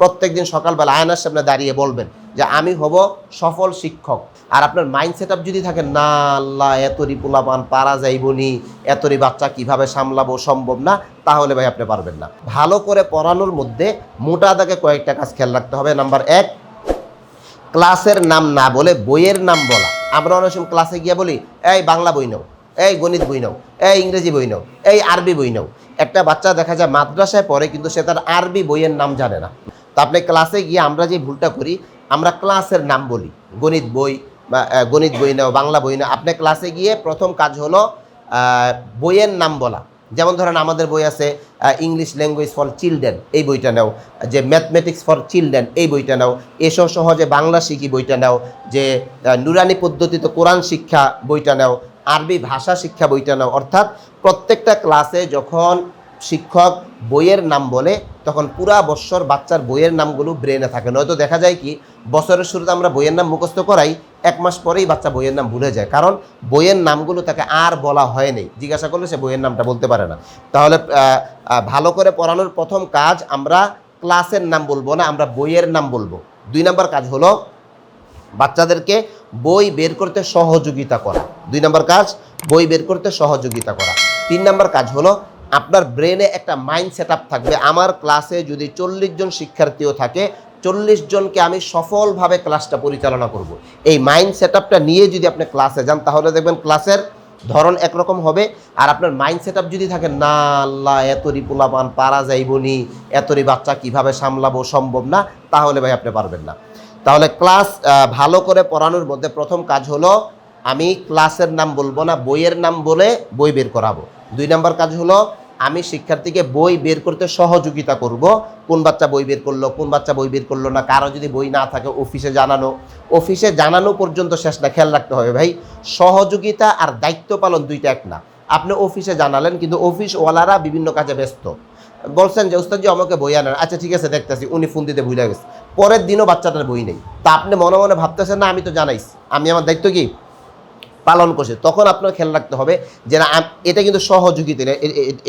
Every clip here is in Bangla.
প্রত্যেকদিন সকালবেলা আয়নার সামনে দাঁড়িয়ে বলবেন যে আমি হব সফল শিক্ষক। আর আপনার মাইন্ড সেট যদি থাকে, না আল্লাহ, এতরি পোলাপান পারা যাইব যাইবনি এতরি বাচ্চা কীভাবে সামলাবো সম্ভব না, তাহলে ভাই আপনি পারবেন না। ভালো করে পড়ানোর মধ্যে মোটা দাগে কয়েকটা কাজ খেয়াল রাখতে হবে। নাম্বার এক, ক্লাসের নাম না বলে বইয়ের নাম বলা। আমরা অনেক সময় ক্লাসে গিয়ে বলি, এই বাংলা বই নাও, এই গণিত বই নাও, এই ইংরেজি বই নাও, এই আরবি বই নাও। একটা বাচ্চা দেখা যায় মাদ্রাসায় পড়ে, কিন্তু সে তার আরবি বইয়ের নাম জানে না। আপনি ক্লাসে গিয়ে আমরা যে ভুলটা করি, আমরা ক্লাসের নাম বলি। গণিত বই বা গণিত বই নাও, বাংলা বই নাও। আপনি ক্লাসে গিয়ে প্রথম কাজ হলো বইয়ের নাম বলা। যেমন ধরেন আমাদের বই আছে ইংলিশ ল্যাঙ্গুয়েজ ফর চিলড্রেন এই বইটা নাও। যে ম্যাথমেটিক্স ফর চিলড্রেন এই বইটা নাও। এসব সহজে বাংলা শিখি বইটা নাও। যে নুরানি পদ্ধতিতে কোরআন শিক্ষা বইটা নাও। আরবি ভাষা শিক্ষা বইটা নাও। অর্থাৎ প্রত্যেকটা ক্লাসে যখন শিক্ষক বইয়ের নাম বলে তখন পুরা বৎসর বাচ্চার বইয়ের নামগুলো ব্রেনে থাকে। নয়তো দেখা যায় কি, বছরের শুরুতে আমরা বইয়ের নাম মুখস্থ করাই, এক মাস পরেই বাচ্চা বইয়ের নাম ভুলে যায়। কারণ বইয়ের নামগুলো তাকে আর বলা হয়নি জিজ্ঞাসা করলে সে বইয়ের নামটা বলতে পারে না। তাহলে ভালো করে পড়ানোর প্রথম কাজ আমরা ক্লাসের নাম বলব না, আমরা বইয়ের নাম বলব। দুই নম্বর কাজ হলো বাচ্চাদেরকে বই বের করতে সহযোগিতা করা। দুই নম্বর কাজ, বই বের করতে সহযোগিতা করা। তিন নম্বর কাজ হলো আপনার ব্রেনে একটা মাইন্ড সেট থাকবে। আমার ক্লাসে যদি চল্লিশ জন শিক্ষার্থীও থাকে, চল্লিশ জনকে আমি সফলভাবে ক্লাসটা পরিচালনা করব। এই মাইন্ড সেট নিয়ে যদি আপনি ক্লাসে যান, তাহলে দেখবেন ক্লাসের ধরন একরকম হবে। আর আপনার মাইন্ড সেট যদি থাকে, না আল্লাহ, এতরি পোলাপান পারা যাইবনি এতরি বাচ্চা কীভাবে সামলাবো সম্ভব না। তাহলে ভাই আপনি পারবেন না। তাহলে ক্লাস ভালো করে পড়ানোর মধ্যে প্রথম কাজ হলো, আমি ক্লাসের নাম বলব না, বইয়ের নাম বলে বই বের করাবো। দুই নম্বর কাজ হলো আমি শিক্ষার্থীকে বই বের করতে সহযোগিতা করব। কোন বাচ্চা বই বের করল, কোন বাচ্চা বই বের করল না, কারও যদি বই না থাকে অফিসে জানানো। অফিসে জানানো পর্যন্ত শেষ না, খেয়াল রাখতে হবে ভাই। সহযোগিতা আর দায়িত্ব পালন দুইটা এক না। আপনি অফিসে জানালেন, কিন্তু অফিসওয়ালারা বিভিন্ন কাজে ব্যস্ত। বলছেন যে উস্তাদজি আমাকে বই আনেন। আচ্ছা ঠিক আছে, দেখতেছি, উনি ফোন দিতে ভুলে গেছে। পরের দিনও বাচ্চাটার বই নেই। তা আপনি মনে মনে ভাবতেছেন, না, আমি তো জানাইছি। আমি আমার দায়িত্ব কি? পালন করছে, তখন আপনার খেয়াল রাখতে হবে যে না এটা কিন্তু সহযোগিতা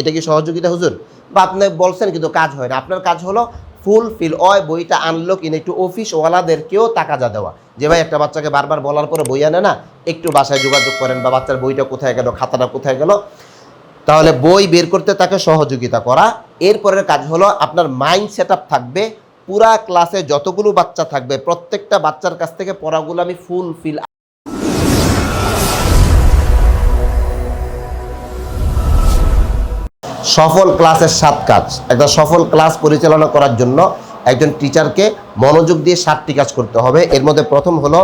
এটা কি সহযোগিতা হুজুর? বা আপনি বলছেন কিন্তু কাজ হয় না। আপনার কাজ হলো ফুল ফিল অয় বইটা আনলো কিনা একটু অফিসওয়ালাদেরকেও টাকাজা দেওয়া। যে ভাই, একটা বাচ্চাকে বারবার বলার পরে বই আনে না, একটু বাসায় যোগাযোগ করেন বা বাচ্চার বইটা কোথায় গেল, খাতাটা কোথায় গেল। তাহলে বই বের করতে তাকে সহযোগিতা করা। এরপরের কাজ হলো আপনার মাইন্ড সেট থাকবে, পুরা ক্লাসে যতগুলো বাচ্চা থাকবে, প্রত্যেকটা বাচ্চার কাছ থেকে পড়াগুলো আমি ফুল সফল ক্লাসের সাত কাজ। একটা সফল ক্লাস পরিচালনা করার জন্য একজন টিচারকে মনোযোগ দিয়ে সাতটি কাজ করতে হবে। এর মধ্যে প্রথম হলো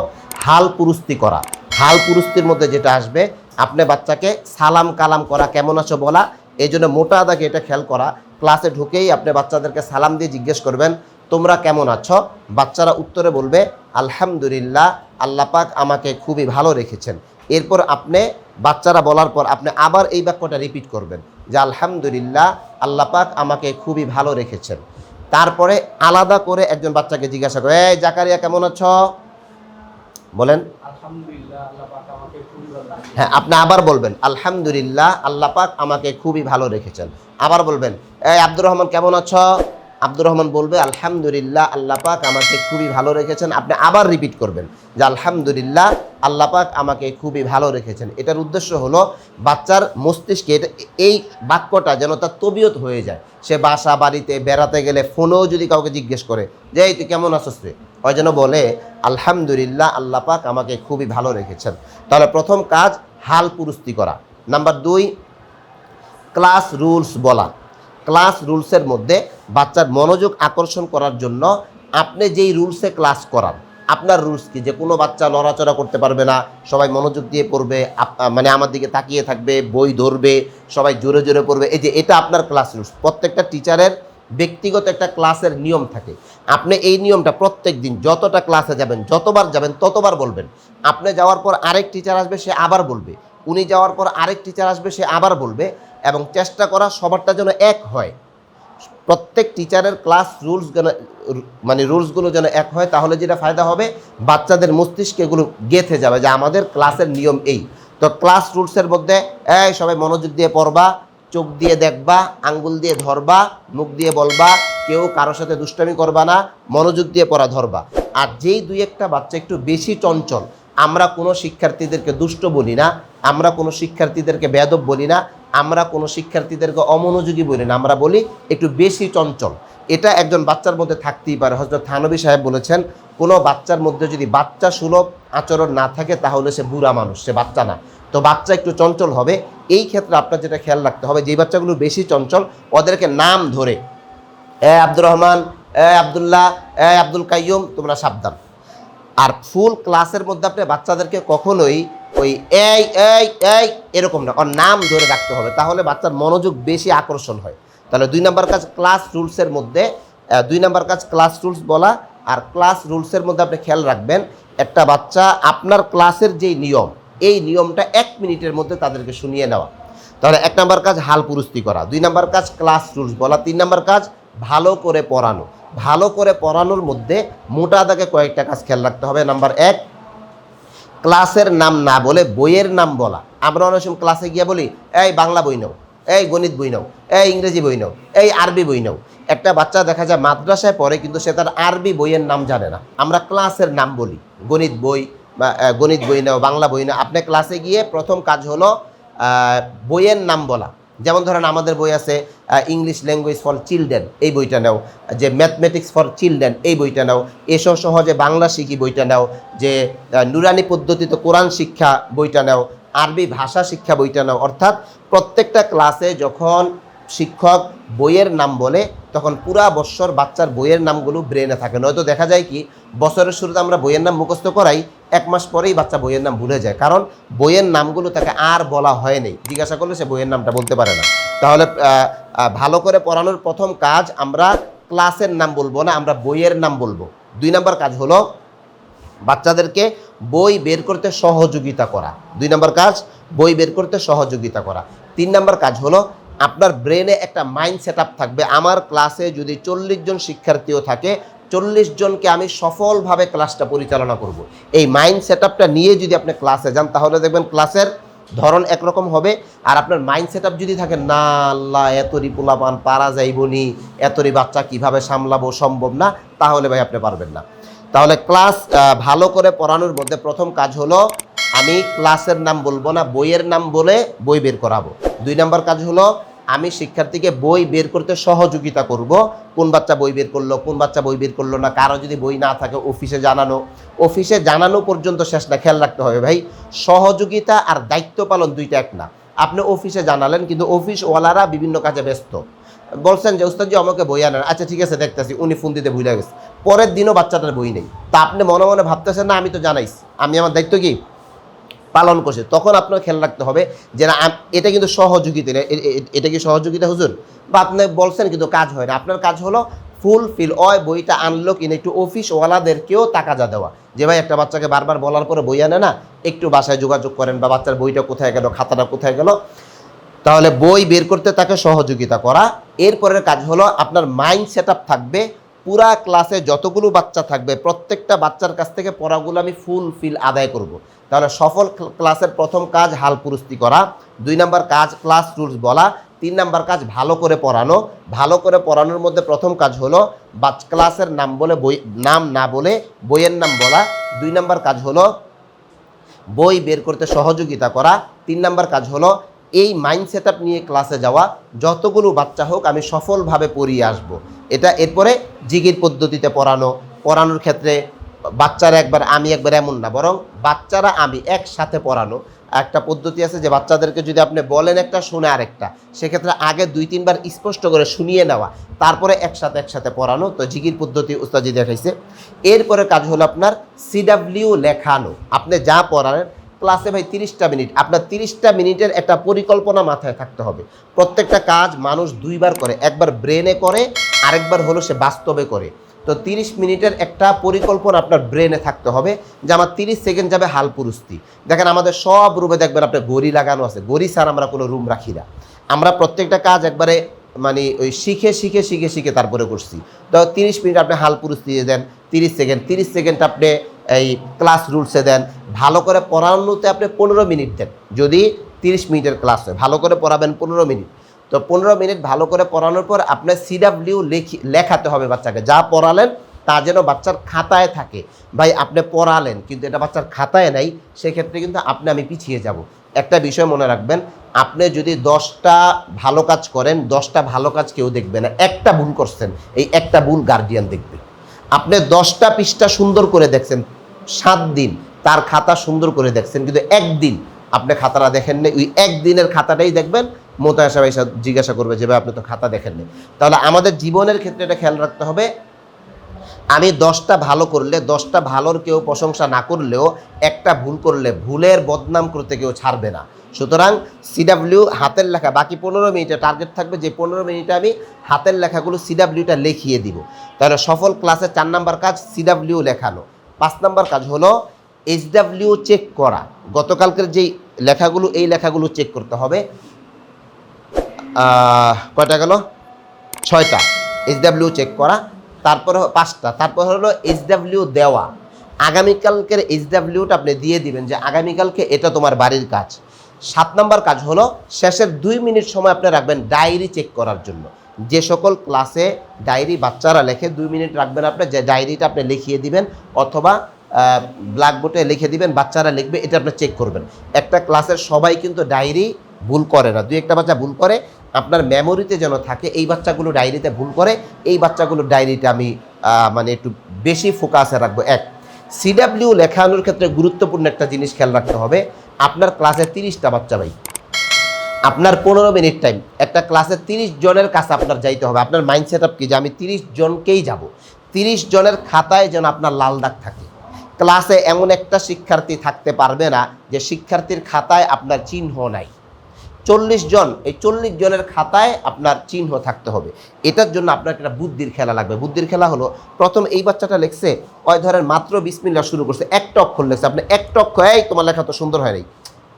হাল পুরুস্তি করা। হাল পুরুস্তির মধ্যে যেটা আসবে, আপনি বাচ্চাকে সালাম কালাম করা, কেমন আছো বলা, এই জন্য মোটা দাগে এটা খেয়াল করা। ক্লাসে ঢুকেই আপনি বাচ্চাদেরকে সালাম দিয়ে জিজ্ঞেস করবেন, তোমরা কেমন আছো? বাচ্চারা উত্তরে বলবে, আলহামদুলিল্লাহ আল্লাপাক আমাকে খুবই ভালো রেখেছেন। এরপর আপনি বাচ্চারা বলার পর আপনি আবার এই বাক্যটা রিপিট করবেন। যে আলহামদুলিল্লাহ আল্লাপাক আমাকে খুবই ভালো রেখেছেন। তারপরে আলাদা করে একজন বাচ্চাকে জিজ্ঞাসা করে, এই জাকারিয়া কেমন আছো? বলেন। হ্যাঁ আপনি আবার বলবেন, আলহামদুলিল্লাহ আল্লাপাক আমাকে খুবই ভালো রেখেছেন। আবার বলবেন, এই আব্দুর রহমান কেমন আছো? আব্দুর রহমান বলবে, আলহামদুলিল্লাহ, আল্লাহ পাক আমাকে খুবই ভালো রেখেছেন। আপনি আবার রিপিট করবেন যে, আলহামদুলিল্লাহ, আল্লাহ পাক আমাকে খুবই ভালো রেখেছেন। এটার উদ্দেশ্য হলো বাচ্চার মস্তিষ্কে এই বাক্যটা যেন তার তবিয়ত হয়ে যায়। সে বাসা বাড়িতে বেড়াতে গেলে ফোনেও যদি কাউকে জিজ্ঞেস করে, যে, এই, তুই কেমন আছিস রে? ওই যেন বলে, আলহামদুলিল্লাহ, আল্লাহ পাক আমাকে খুবই ভালো রেখেছেন। তাহলে প্রথম কাজ হাল পুরুস্তি করা। নাম্বার দুই, ক্লাস রুলস বলা। ক্লাস রুলসের মধ্যে বাচ্চার মনোযোগ আকর্ষণ করার জন্য আপনি যেই রুলসে ক্লাস করান, আপনার রুলস কি? যে কোনো বাচ্চা নড়াচড়া করতে পারবে না, সবাই মনোযোগ দিয়ে পড়বে মানে আমার দিকে তাকিয়ে থাকবে, বই ধরবে, সবাই জোরে জোরে পড়বে। এই যে এটা আপনার ক্লাস রুলস। প্রত্যেকটা টিচারের ব্যক্তিগত একটা ক্লাসের নিয়ম থাকে। আপনি এই নিয়মটা প্রত্যেক দিন যতটা ক্লাসে যাবেন, যতবার যাবেন, ততবার বলবেন। আপনি যাওয়ার পর আরেক টিচার আসবে, সে আবার বলবে। উনি যাওয়ার পর আরেক টিচার আসবে, সে আবার বলবে। এবং চেষ্টা করা সবারটা যেন এক হয়। প্রত্যেক টিচারের ক্লাস রুলস মানে রুলসগুলো যেন এক হয়, তাহলে যেটা ফায়দা হবে, বাচ্চাদের মস্তিষ্কে এগুলো গেঁথে যাবে যে আমাদের ক্লাসের নিয়ম এই। তো ক্লাস রুলসের মধ্যে, এই সবাই মনোযোগ দিয়ে পড়বা, চোখ দিয়ে দেখবা, আঙ্গুল দিয়ে ধরবা, মুখ দিয়ে বলবা, কেউ কারোর সাথে দুষ্টামি করবা না, মনোযোগ দিয়ে পড়া ধরবা। আর যেই দুই একটা বাচ্চা একটু বেশি চঞ্চল আমরা কোনো শিক্ষার্থীদেরকে দুষ্ট বলি না, আমরা কোনো শিক্ষার্থীদেরকে বেদব বলি না, আমরা কোনো শিক্ষার্থীদেরকে অমনোযোগী বলি না, আমরা বলি একটু বেশি চঞ্চল। এটা একজন বাচ্চার মধ্যে থাকতেই পারে। হজরত থানবী সাহেব বলেছেন, কোনো বাচ্চার মধ্যে যদি বাচ্চা সুলভ আচরণ না থাকে, তাহলে সে বুড়া মানুষ, সে বাচ্চা না। তো বাচ্চা একটু চঞ্চল হবে। এই ক্ষেত্রে আপনার যেটা খেয়াল রাখতে হবে, যেই বাচ্চাগুলো বেশি চঞ্চল, ওদেরকে নাম ধরে, এ আব্দুর রহমান, এ আবদুল্লাহ, এ আব্দুল কাইয়ুম, তোমরা সাবধান। আর ফুল ক্লাসের মধ্যে আপনি বাচ্চাদেরকে কখনোই ওই এই এই এই এরকম না, ওর নাম ধরে রাখতে হবে। তাহলে বাচ্চার মনোযোগ বেশি আকর্ষণ হয়। তাহলে দুই নাম্বার কাজ ক্লাস রুলসের মধ্যে দুই নাম্বার কাজ ক্লাস রুলস বলা, আর ক্লাস রুলসের মধ্যে আপনি খেয়াল রাখবেন, একটা বাচ্চা আপনার ক্লাসের যেই নিয়ম, এই নিয়মটা এক মিনিটের মধ্যে তাদেরকে শুনিয়ে নেওয়া। তাহলে এক নাম্বার কাজ হাল পুরস্তি করা, দুই নাম্বার কাজ ক্লাস রুলস বলা, তিন নাম্বার কাজ ভালো করে পড়ানো। ভালো করে পড়ানোর মধ্যে মোটা দাগে কয়েকটা কাজ খেয়াল রাখতে হবে। নাম্বার এক, ক্লাসের নাম না বলে বইয়ের নাম বলা। আমরা অনেক সময় ক্লাসে গিয়ে বলি, এই বাংলা বই নাও, এই গণিত বই নাও, এই ইংরেজি বই নাও, এই আরবি বই নাও। একটা বাচ্চা দেখা যায় মাদ্রাসায় পড়ে কিন্তু সে তার আরবি বইয়ের নাম জানে না। আমরা ক্লাসের নাম বলি, গণিত বই বা গণিত বই নাও, বাংলা বই নাও। আপনি ক্লাসে গিয়ে প্রথম কাজ হলো বইয়ের নাম বলা। যেমন ধরেন আমাদের বই আছে ইংলিশ ল্যাঙ্গুয়েজ ফর চিলড্রেন এই বইটা নাও। যে ম্যাথমেটিক্স ফর চিলড্রেন এই বইটা নাও। এসব সহজে বাংলা শিখি বইটা নাও। যে নুরানি পদ্ধতিতে কোরআন শিক্ষা বইটা নাও। আরবি ভাষা শিক্ষা বইটা নাও। অর্থাৎ প্রত্যেকটা ক্লাসে যখন শিক্ষক বইয়ের নাম বলে, তখন পুরা বৎসর বাচ্চার বইয়ের নামগুলো ব্রেনে থাকে। নয়তো দেখা যায় কি, বছরের শুরুতে আমরা বইয়ের নাম মুখস্থ করাই এক মাস পরেই বাচ্চা বইয়ের নাম ভুলে যায়। কারণ বইয়ের নামগুলো তাকে আর বলা হয়নি জিজ্ঞাসা করলে সে বইয়ের নামটা বলতে পারে না। তাহলে ভালো করে পড়ানোর প্রথম কাজ আমরা ক্লাসের নাম বলব না, আমরা বইয়ের নাম বলব। দুই নাম্বার কাজ হলো বাচ্চাদেরকে বই বের করতে সহযোগিতা করা। দুই নম্বর কাজ, বই বের করতে সহযোগিতা করা। তিন নম্বর কাজ হলো আপনার ব্রেনে একটা মাইন্ড সেট থাকবে। আমার ক্লাসে যদি চল্লিশ জন শিক্ষার্থীও থাকে চল্লিশ জনকে আমি সফলভাবে ক্লাসটা পরিচালনা করব। এই মাইন্ড সেট নিয়ে যদি আপনি ক্লাসে যান, তাহলে দেখবেন ক্লাসের ধরন একরকম হবে। আর আপনার মাইন্ড সেট যদি থাকে, না আল্লাহ, এতরি পোলাপান পারা যাইবনি এতরি বাচ্চা কীভাবে সামলাবো সম্ভব না। তাহলে ভাই আপনি পারবেন না। তাহলে ক্লাস ভালো করে পড়ানোর মধ্যে প্রথম কাজ হলো, আমি ক্লাসের নাম বলব না, বইয়ের নাম বলে বই বের করাবো। দুই নম্বর কাজ হলো আমি শিক্ষার্থীকে বই বের করতে সহযোগিতা করব। কোন বাচ্চা বই বের করল, কোন বাচ্চা বই বের করল না, কারও যদি বই না থাকে অফিসে জানানো। অফিসে জানানো পর্যন্ত শেষ না, খেয়াল রাখতে হবে ভাই। সহযোগিতা আর দায়িত্ব পালন দুইটা এক না। আপনি অফিসে জানালেন, কিন্তু অফিসওয়ালারা বিভিন্ন কাজে ব্যস্ত। বলছেন যে উস্তাদজি আমাকে বই আনেন। আচ্ছা ঠিক আছে, দেখতেছি, উনি ফোন দিতে ভুলে গেছে। পরের দিনও বাচ্চাটার বই নেই। তা আপনি মনে মনে ভাবতেছেন, না, আমি তো জানাইছি। আমি আমার দায়িত্ব কি? পালন করছে, তখন আপনার খেয়াল রাখতে হবে যে না এটা কিন্তু সহযোগিতা, এটা কি সহযোগিতা হুজুর? বা আপনি বলছেন কিন্তু কাজ হয় না, আপনার কাজ হলো ফুল ফিল অয় বইটা আনলো কিনা একটু অফিসওয়ালাদেরকেও তাকাজা দেওয়া। যে ভাই, একটা বাচ্চাকে বারবার বলার পরে বই আনে না, একটু বাসায় যোগাযোগ করেন, বা বাচ্চার বইটা কোথায় গেল, খাতাটা কোথায় গেল, তাহলে বই বের করতে তাকে সহযোগিতা করা। এরপরের কাজ হলো আপনার মাইন্ড সেট আপ থাকবে, পুরা ক্লাসে যতগুলো বাচ্চা থাকবে, প্রত্যেকটা বাচ্চার কাছ থেকে পড়াগুলো আমি ফুল ফিল আদায় করব। তাহলে সফল ক্লাসের প্রথম কাজ হাল পুরস্তি করা। দুই নাম্বার কাজ ক্লাস রুলস বলা। তিন নাম্বার কাজ ভালো করে পড়ানো। ভালো করে পড়ানোর মধ্যে প্রথম কাজ হলো বা, ক্লাসের নাম বলে বই, নাম না বলে বইয়ের নাম বলা। দুই নাম্বার কাজ হলো বই বের করতে সহযোগিতা করা। তিন নাম্বার কাজ হলো এই মাইন্ড সেট নিয়ে ক্লাসে যাওয়া। যতগুলো বাচ্চা হোক আমি সফলভাবে পড়িয়ে আসব। এটা এরপরে জিগির পদ্ধতিতে পড়ানো। পড়ানোর ক্ষেত্রে বাচ্চারা একবার আমি একবার এমন না, বরং বাচ্চারা আমি একসাথে পড়ানো। একটা পদ্ধতি আছে যে বাচ্চাদেরকে যদি আপনি বলেন একটা, শুনে আরেকটা, সেক্ষেত্রে আগে দুই, তিনবার স্পষ্ট করে শুনিয়ে নেওয়া, তারপরে একসাথে একসাথে পড়ানো। তো জিগির পদ্ধতি উস্তাজি দেখাইছে। এরপরে কাজ হলো আপনার সিডাব্লিউ লেখানো। আপনি যা পড়ালেন, ক্লাসে ভাই তিরিশটা মিনিট, আপনার তিরিশটা মিনিটের একটা পরিকল্পনা মাথায় থাকতে হবে। প্রত্যেকটা কাজ মানুষ দুইবার করে, একবার ব্রেনে করে, আরেকবার হলো সে বাস্তবে করে। তো তিরিশ মিনিটের একটা পরিকল্পনা আপনার ব্রেনে থাকতে হবে যে আমার তিরিশ সেকেন্ড যাবে হাল পুরুস্তি। দেখেন আমাদের সব রুমে দেখবেন আপনার গড়ি লাগানো আছে। গড়ি ছাড়া আমরা কোনো রুম রাখি না। আমরা প্রত্যেকটা কাজ একবারে মানে ওই শিখে শিখে শিখে শিখে তারপরে করছি। তো তিরিশ মিনিট আপনি হাল পুরুষ দিয়ে দেন, তিরিশ সেকেন্ড তিরিশ সেকেন্ড আপনি এই ক্লাস রুলসে দেন। ভালো করে পড়ানোতে আপনি পনেরো মিনিট দেন। যদি তিরিশ মিনিটের ক্লাস হয়, ভালো করে পড়াবেন পনেরো মিনিট। তো পনেরো মিনিট ভালো করে পড়ানোর পর আপনার সিডাব্লিউ লেখি লেখাতে হবে বাচ্চাকে। যা পড়ালেন, তা যেন বাচ্চার খাতায় থাকে। ভাই, আপনি পড়ালেন, কিন্তু এটা বাচ্চার খাতায় নাই, সেক্ষেত্রে কিন্তু আপনি, আমি পিছিয়ে যাব। একটা বিষয় মনে রাখবেন, আপনি যদি দশটা ভালো কাজ করেন, দশটা ভালো কাজ কেউ দেখবে না। একটা ভুল করছেন, এই একটা ভুল গার্ডিয়ান দেখবে। আপনি দশটা পৃষ্ঠা সুন্দর করে দেখছেন, সাত দিন, তার খাতা সুন্দর করে দেখছেন, কিন্তু একদিন আপনি খাতাটা দেখেন না ওই একদিনের খাতাটাই দেখবেন মোতায়া সাহেব এসে জিজ্ঞাসা করবে যে, ভাই, আপনি তো খাতা দেখেননি। তাহলে আমাদের জীবনের ক্ষেত্রে এটা খেয়াল রাখতে হবে। আমি দশটা ভালো করলে, দশটা ভালোর কেউ প্রশংসা না করলেও একটা ভুল করলে ভুলের বদনাম করতে কেউ ছাড়বে না। সুতরাং সিডাব্লিউ হাতের লেখা, বাকি পনেরো মিনিটে টার্গেট থাকবে, যে পনেরো মিনিটে আমি হাতের লেখাগুলো সিডাব্লিউটা লিখিয়ে দিব। তাহলে সফল ক্লাসে চার নাম্বার কাজ সিডাব্লিউ লেখানো। পাঁচ নাম্বার কাজ হলো এইচডাব্লিউ চেক করা। গতকালকের যেই লেখাগুলো, এই লেখাগুলো চেক করতে হবে। কয়টা গেল? ছয়টা। এইচডাব্লিউ চেক করা। তারপরে পাঁচটা। তারপর হলো এইচডাব্লিউ দেওয়া। আগামীকালকের এইচ এইচডাব্লিউটা আপনি দিয়ে দিবেন যে আগামীকালকে এটা তোমার বাড়ির কাজ। সাত নম্বর কাজ হলো শেষের দুই মিনিট সময় আপনি রাখবেন ডায়েরি চেক করার জন্য। যে সকল ক্লাসে ডায়েরি বাচ্চারা লেখে, দুই মিনিট রাখবেন আপনি যে ডায়েরিটা আপনি লিখিয়ে দিবেন অথবা ব্ল্যাকবোর্ডে লিখে দিবেন, বাচ্চারা লিখবে, এটা আপনি চেক করবেন। একটা ক্লাসের সবাই কিন্তু ডায়েরি ভুল করে না। দুই একটা বাচ্চা ভুল করে আপনার মেমোরিতে যেন থাকে, এই বাচ্চাগুলো ডায়েরিতে ভুল করে, এই বাচ্চাগুলোর ডায়েরিতে আমি মানে একটু বেশি ফোকাসে রাখব। এক সিডাব্লিউ লেখানোর ক্ষেত্রে গুরুত্বপূর্ণ একটা জিনিস খেয়াল রাখতে হবে, আপনার ক্লাসে তিরিশটা বাচ্চা ভাই। আপনার পনেরো মিনিট টাইম একটা ক্লাসে তিরিশ জনের কাছে আপনার যাইতে হবে। আপনার মাইন্ড সেট আপ কি? যে আমি তিরিশ জনকেই যাব। তিরিশ জনের খাতায় যেন আপনার লাল দাগ থাকে। ক্লাসে এমন একটা শিক্ষার্থী থাকতে পারবে না, যে শিক্ষার্থীর খাতায় আপনার চিহ্ন নাই। চল্লিশ জন, এই চল্লিশ জনের খাতায় আপনার চিহ্ন থাকতে হবে। এটার জন্য আপনার একটা বুদ্ধির খেলা লাগবে। বুদ্ধির খেলা হলো, প্রথম এই বাচ্চাটা লেখছে, ওই ধরেন মাত্র বিশ মিনিট শুরু করছে একটা অক্ষর লেখছে, আপনি একটা অক্ষর এই, তোমার লেখা তো সুন্দর হয় নাই।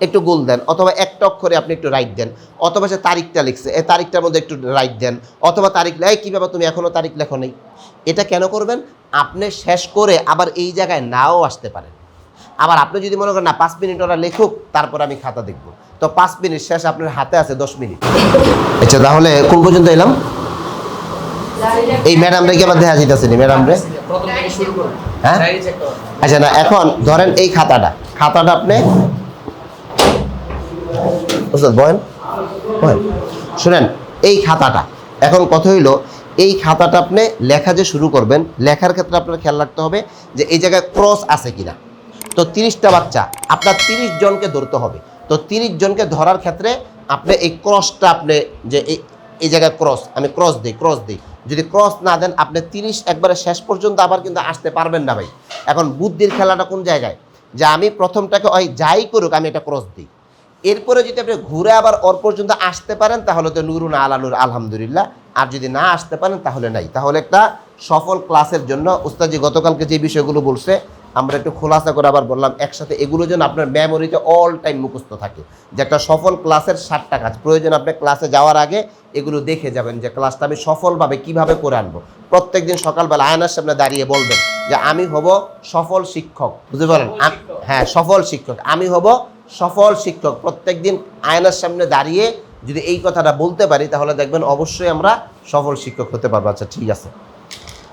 একটু গোল দেন, অথবা একটা অক্ষরে আপনি একটু রাইট দেন, অথবা সে তারিখটা লিখছে, এই তারিখটার মধ্যে একটু রাইট দেন, অথবা তারিখ এই কী ব্যাপার তুমি এখনও তারিখ লেখো নেই? এটা কেন করবেন? আপনি শেষ করে আবার এই জায়গায় নাও আসতে পারেন। আবার আপনি যদি মনে করেন, না, পাঁচ মিনিট ওরা লেখুক, তারপর আমি খাতা দেখব। তো পাঁচ মিনিট শেষ, আপনার হাতে আছে দশ মিনিট। আচ্ছা তাহলে কোন পর্যন্ত এলাম? এই ম্যাডাম রে কি আবার দেখা যাইতেছে নি ম্যাডাম রে হ্যাঁ? আচ্ছা না, এখন ধরেন এই খাতাটা। খাতাটা আপনি বয়েন বয়েন শুনেন, এই খাতাটা। এখন কথা হইল, এই খাতাটা আপনি লেখা যে শুরু করবেন, লেখার ক্ষেত্রে আপনার খেয়াল রাখতে হবে যে এই জায়গায় ক্রস আছে কিনা। তো তিরিশটা বাচ্চা, আপনার তিরিশ জনকে ধরতে হবে। তো তিরিশ জনকে ধরার ক্ষেত্রে আপনি এই ক্রসটা আপনি যে এই জায়গায় ক্রস আমি ক্রস দিই ক্রস দিই। যদি ক্রস না দেন, আপনি তিরিশ একবারে শেষ পর্যন্ত আবার কিন্তু আসতে পারবেন না ভাই। এখন বুদ্ধির খেলাটা কোন জায়গায়? যে আমি প্রথমটাকে, ওই যাই করুক, আমি এটা ক্রস দিই। এরপরে যদি আপনি ঘুরে আবার ওর পর্যন্ত আসতে পারেন, তাহলে তো নুরুন আলা নূর আলহামদুলিল্লাহ। আর যদি না আসতে পারেন, তাহলে নাই। তাহলে একটা সফল ক্লাসের জন্য উস্তাজি গতকালকে যে বিষয়গুলো বলছে আমরা একটু খোলাসা করে আবার বললাম একসাথে এগুলো যেন আপনার মেমোরিতে অল টাইম মুখস্থ থাকে। যে একটা সফল ক্লাসের ষাটটা কাজ প্রয়োজন আপনি ক্লাসে যাওয়ার আগে এগুলো দেখে যাবেন যে ক্লাসটা আমি সফলভাবে কীভাবে করে আনব। প্রত্যেক দিন সকালবেলা আয়নার সামনে দাঁড়িয়ে বলবেন যে আমি হব সফল শিক্ষক। বুঝতে পারেন। হ্যাঁ সফল শিক্ষক। আমি হব সফল শিক্ষক। প্রত্যেকদিন আয়নার সামনে দাঁড়িয়ে যদি এই কথাটা বলতে পারি তাহলে দেখবেন অবশ্যই আমরা সফল শিক্ষক হতে পারব। আচ্ছা ঠিক আছে।